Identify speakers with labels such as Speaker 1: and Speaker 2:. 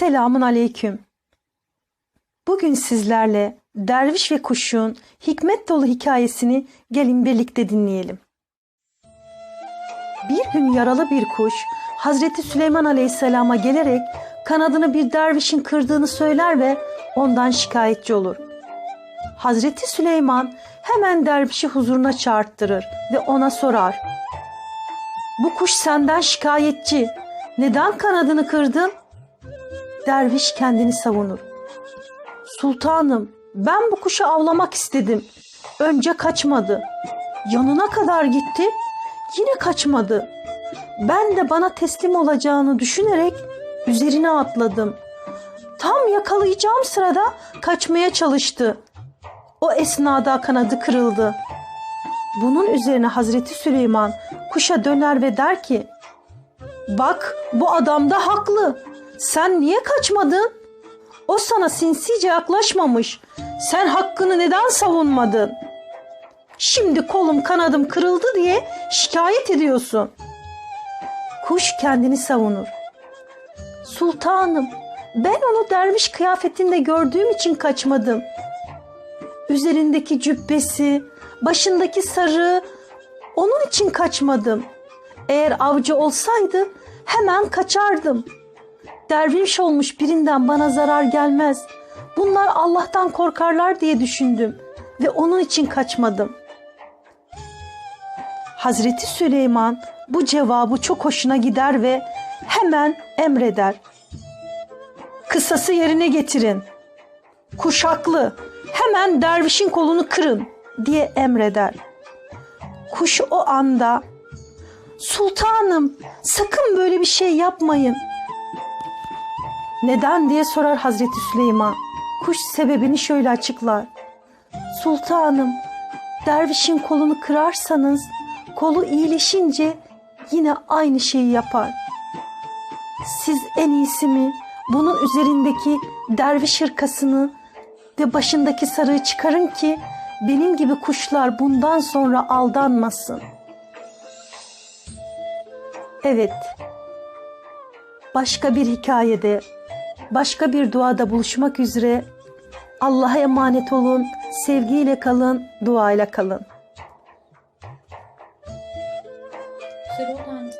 Speaker 1: Selamun aleyküm. Bugün sizlerle derviş ve kuşun hikmet dolu hikayesini gelin birlikte dinleyelim. Bir gün yaralı bir kuş Hazreti Süleyman Aleyhisselam'a gelerek kanadını bir dervişin kırdığını söyler ve ondan şikayetçi olur. Hazreti Süleyman hemen dervişi huzuruna çağırttırır ve ona sorar. Bu kuş senden şikayetçi. Neden kanadını kırdın? Derviş kendini savunur. Sultanım, ben bu kuşu avlamak istedim. Önce kaçmadı. Yanına kadar gitti, yine kaçmadı. Ben de bana teslim olacağını düşünerek üzerine atladım. Tam yakalayacağım sırada kaçmaya çalıştı. O esnada kanadı kırıldı. Bunun üzerine Hazreti Süleyman kuşa döner ve der ki: Bak bu adam da haklı. Sen niye kaçmadın? O sana sinsice yaklaşmamış. Sen hakkını neden savunmadın? Şimdi kolum kanadım kırıldı diye şikayet ediyorsun. Kuş kendini savunur. Sultanım, ben onu derviş kıyafetinde gördüğüm için kaçmadım. Üzerindeki cübbesi, başındaki sarığı, onun için kaçmadım. Eğer avcı olsaydı hemen kaçardım. Derviş olmuş birinden bana zarar gelmez. Bunlar Allah'tan korkarlar diye düşündüm ve onun için kaçmadım. Hazreti Süleyman bu cevabı çok hoşuna gider ve hemen emreder. Kısası yerine getirin. Kuşaklı hemen dervişin kolunu kırın diye emreder. Kuş o anda Sultanım sakın böyle bir şey yapmayın. Neden diye sorar Hazreti Süleyman. Kuş sebebini şöyle açıklar. Sultanım dervişin kolunu kırarsanız kolu iyileşince yine aynı şeyi yapar. Siz en iyisi mi bunun üzerindeki derviş hırkasını ve başındaki sarığı çıkarın ki benim gibi kuşlar bundan sonra aldanmasın. Evet. Başka bir hikayede, başka bir duada buluşmak üzere. Allah'a emanet olun, sevgiyle kalın, duayla kalın. Güzel olan.